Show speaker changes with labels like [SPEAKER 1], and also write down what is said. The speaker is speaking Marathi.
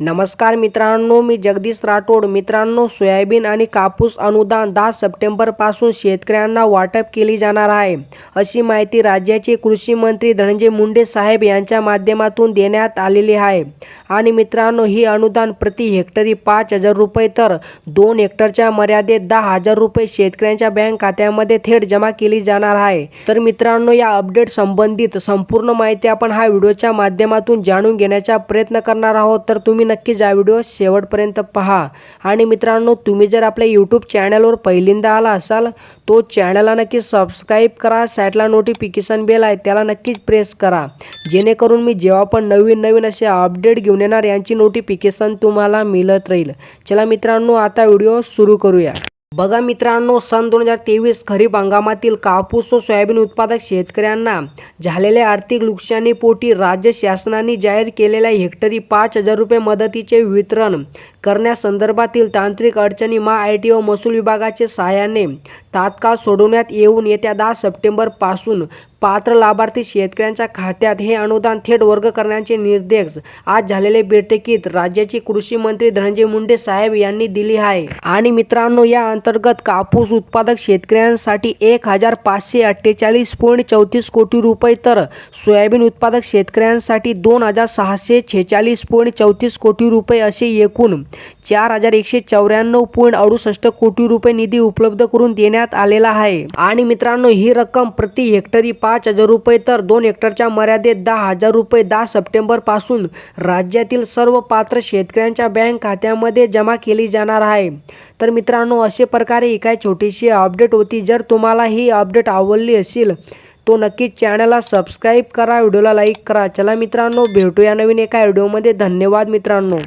[SPEAKER 1] नमस्कार मित्रांनो मी जगदीश राठोड. मित्रांनो सोयाबीन आणि कापूस अनुदान दहा सप्टेंबरपासून शेतकऱ्यांना वाटप केली जाणार आहे. अशी माहिती राज्याचे कृषी मंत्री धनंजय मुंडे साहेब यांच्या माध्यमातून देण्यात आलेली आहे. आणि मित्रांनो ही अनुदान प्रति हेक्टरी पाच हजार रुपये तर दोन हेक्टरच्या मर्यादेत दहा हजार रुपये शेतकऱ्यांच्या बँक खात्यामध्ये थेट जमा केली जाणार आहे. तर मित्रांनो या अपडेट संबंधित संपूर्ण माहिती आपण हा व्हिडिओच्या माध्यमातून जाणून घेण्याचा प्रयत्न करणार आहोत. तर तुम्ही नक्कीच हा व्हिडिओ शेवटपर्यंत पहा. आणि मित्रांनो तुम्ही जर आपल्या यूट्यूब चॅनलवर पहिल्यांदा आला असाल तो चॅनलला नक्की सबस्क्राईब करा. साईडला नोटिफिकेशन बेल आहे त्याला नक्कीच प्रेस करा. जेणेकरून मी जेव्हा पण नवीन नवीन असे अपडेट घेऊन येणार यांची नोटिफिकेशन तुम्हाला मिळत राहील. चला मित्रांनो आता व्हिडिओ सुरू करूया. बघा मित्रांनो सन दोन हजार तेवीस खरीप हंगामातील कापूस व सोयाबीन उत्पादक शेतकऱ्यांना झालेल्या आर्थिक नुकसानीपोटी राज्य शासनाने जाहीर केलेल्या हेक्टरी पाच हजार रुपये मदतीचे वितरण करण्यासंदर्भातील तांत्रिक अडचणी मा आय टी व महसूल विभागाचे सहाय्याने तात्काळ सोडवण्यात येऊन येत्या दहा सप्टेंबरपासून पात्र लाभार्थी शेतकऱ्यांच्या खात्यात हे अनुदान थेट वर्ग करण्याचे निर्देश आज झालेल्या बैठकीत राज्याचे कृषी मंत्री धनंजय मुंडे साहेब यांनी दिली आहे. आणि मित्रांनो या अंतर्गत कापूस उत्पादक शेतकऱ्यांसाठी एक हजार पाचशे अठ्ठेचाळीस पॉईंट चौतीस कोटी रुपये तर सोयाबीन उत्पादक शेतकऱ्यांसाठी दोन हजार सहाशे छेचाळीस पॉईंट चौतीस कोटी रुपये असे एकूण चार हजार एकशे चौऱ्याण्णव पॉईंट अडुसष्ट कोटी रुपये निधी उपलब्ध करून देण्यात आलेला आहे. आणि मित्रांनो ही रक्कम प्रति हेक्टरी पाच हजार रुपये तर दोन हेक्टरच्या मर्यादेत दहा हजार रुपये दहा सप्टेंबरपासून राज्यातील सर्व पात्र शेतकऱ्यांच्या बँक खात्यामध्ये जमा केली जाणार आहे. तर मित्रांनो अशा प्रकारे ही काय छोटीशी अपडेट होती. जर तुम्हाला ही अपडेट आवडली असेल तो नक्कीच चॅनलला सबस्क्राईब करा व्हिडिओला लाईक करा. चला मित्रांनो भेटूया नवीन एका व्हिडिओमध्ये. धन्यवाद मित्रांनो.